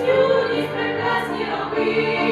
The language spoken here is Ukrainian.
молодість, прекрасні роби.